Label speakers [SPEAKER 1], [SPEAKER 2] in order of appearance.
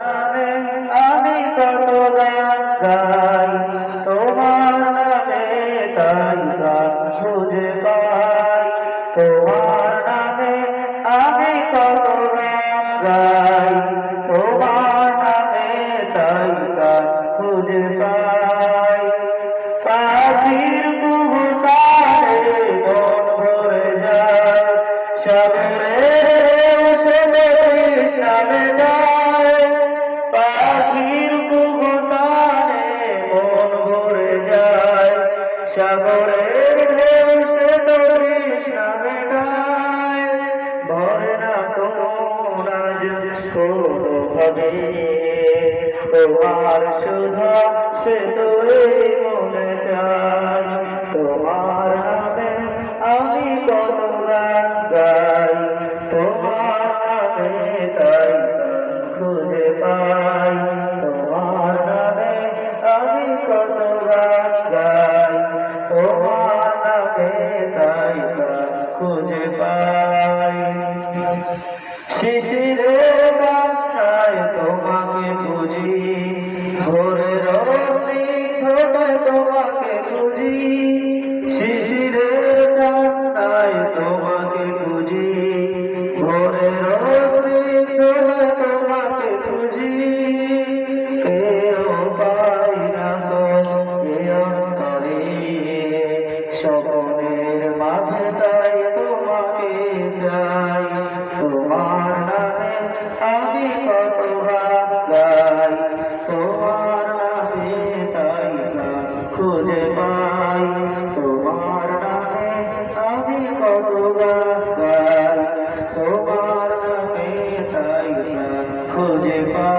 [SPEAKER 1] আমি কত গাই, তোমার নামে তাই খুঁজে পাই। তোমার নামে আমি কত গাই, তোমার নামে তাই খুঁজে পাই। পাখির কুহুতারে মন ভরে যায় উঠে সাগরের ঢেউ সে তো কৃষ্ণামে যায় ভরে না কোনোভাবে তোমার সুধা, সে তো এই মনে চাই তোমার নামে আমি কত গান গাই। তোমার নামে তাই খুঁজে পাই। তোমার নামে আমি কত তাই গান খুঁজে পাই। শিশিরের বাসায় তোমাকে বুঝি, ভোরের স্নিগ্ধতায় তোমাকে বুঝি, শিশিরের কান্নায় তোমাকে বুঝি, ভোরের স্নিগ্ধতায় তোমাকে কেউ পাই না তো অন্তরে স্বপ্নের তোমার নামে আমি কত গাই তোমার নামে তাই খুঁজে পাই তোমার নামে আমি কত গাই তোমার নামে তাই খুঁজে পাই